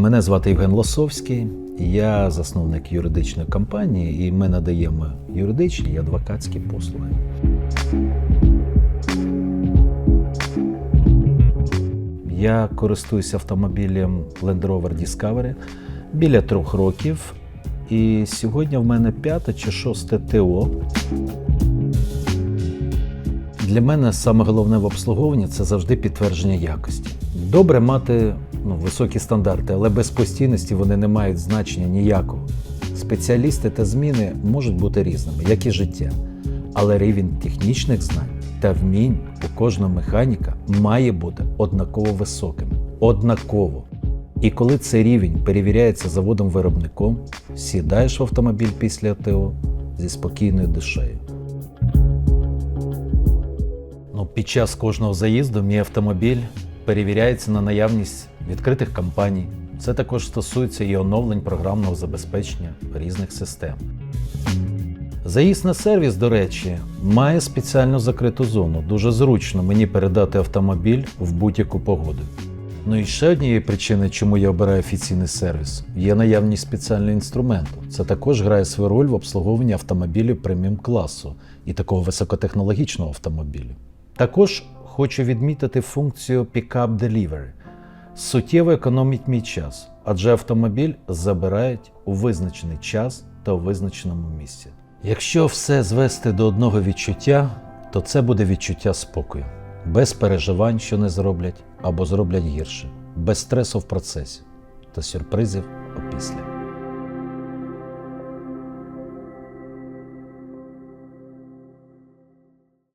мене звати Євген Лосовський. Я засновник юридичної компанії, і ми надаємо юридичні і адвокатські послуги. Я користуюся автомобілем Land Rover Discovery біля трьох років. І сьогодні в мене п'яте чи шосте ТО. Для мене саме головне в обслуговуванні це завжди підтвердження якості. Добре мати ну, високі стандарти, але без постійності вони не мають значення ніякого. Спеціалісти та зміни можуть бути різними, як і життя. Але рівень технічних знань та вмінь у кожного механіка має бути однаково високим. Однаково. І коли цей рівень перевіряється заводом-виробником, сідаєш в автомобіль після ТО зі спокійною душею. Ну, під час кожного заїзду мій автомобіль перевіряється на наявність відкритих кампаній. Це також стосується і оновлень програмного забезпечення різних систем. Заїзд на сервіс, до речі, має спеціально закриту зону. Дуже зручно мені передати автомобіль в будь-яку погоду. Ну і ще однією причиною, чому я обираю офіційний сервіс, є наявність спеціального інструменту. Це також грає свою роль в обслуговуванні автомобілів преміум класу і такого високотехнологічного автомобілю. Також хочу відмітити функцію Pickup Delivery. Суттєво економить мій час, адже автомобіль забирають у визначений час та у визначеному місці. Якщо все звести до одного відчуття, то це буде відчуття спокою, без переживань, що не зроблять або зроблять гірше, без стресу в процесі та сюрпризів опісля.